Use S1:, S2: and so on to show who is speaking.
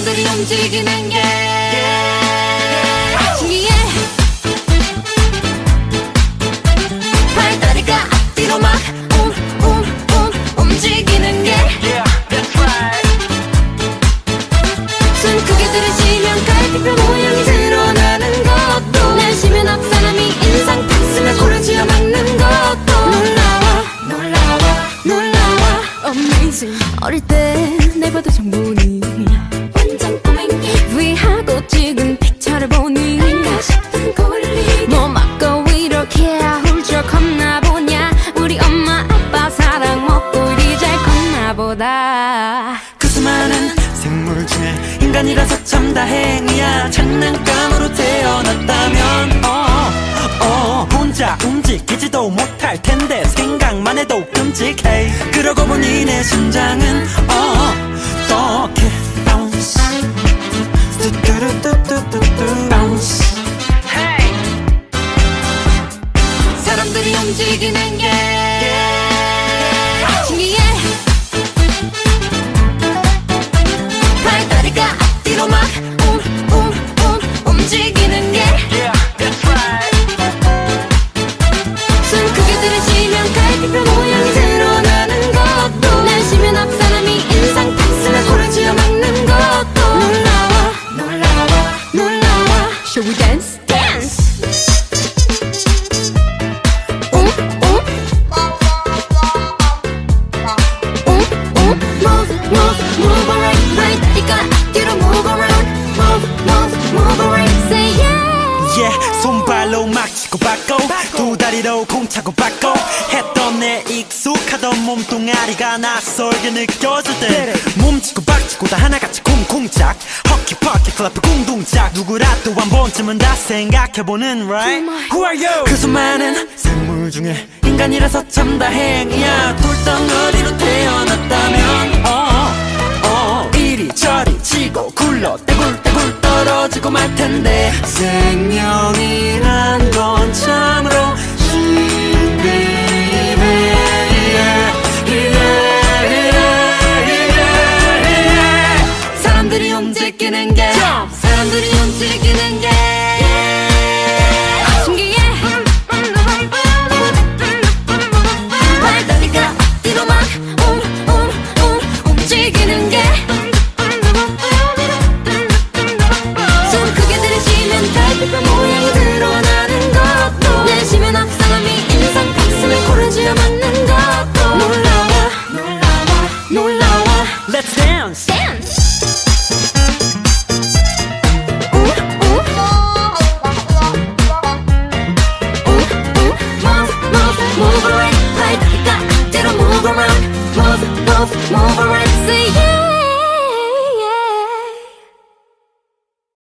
S1: 사람들이 움직이는 게. 신기해 발다리가 앞뒤로 막 움움움 움직이는 게. 숨 크게 들이쉬면 갈비뼈 모양이 드러나는 것도. 내쉬면 앞 사람이 인상 딱 쓰면 코를 쥐어 막는 것도. 놀라워 놀라워 놀라워.
S2: Amazing. 어릴 때 내봐도
S1: 꼬맹이
S2: 위하고 찍은 픽처를 보니
S1: 내가 싶은 권리
S2: 뭐 맞고 이렇게 훌쩍 컸나 보냐. 우리 엄마 아빠 사랑 먹고 이리 잘 컸나 보다.
S3: 그 수많은 생물 중에 인간이라서 참 다행이야. 장난감으로 태어났다면 어, 어, 혼자 움직이지도 못할 텐데 생각만 해도 끔찍해. 그러고 보니 내 심장은 어,
S1: 갈비뼈 모양이 드러나는 것도 내쉬면 앞 사람이 인상 딱 쓰면 코를 쥐어 막는 것도 놀라워 놀라워 놀라워
S2: Shall we dance?
S3: 다리로 공차고 받고 했던 내 익숙하던 몸뚱아리가 낯설게 느껴질 때 몸치고 박치고 다 하나같이 쿵쿵짝 허키 퍼키 클럽 궁둥짝 누구라도 한 번쯤은 다 생각해보는 right? Who are you? 그 수많은 생물 중에 인간이라서 참 다행이야. 돌덩어리로 태어났다면 어, 어, 이리저리 치고 굴러 떼굴떼굴 떨어지고 말 텐데. 생
S1: Move, move, move around. Say yeah.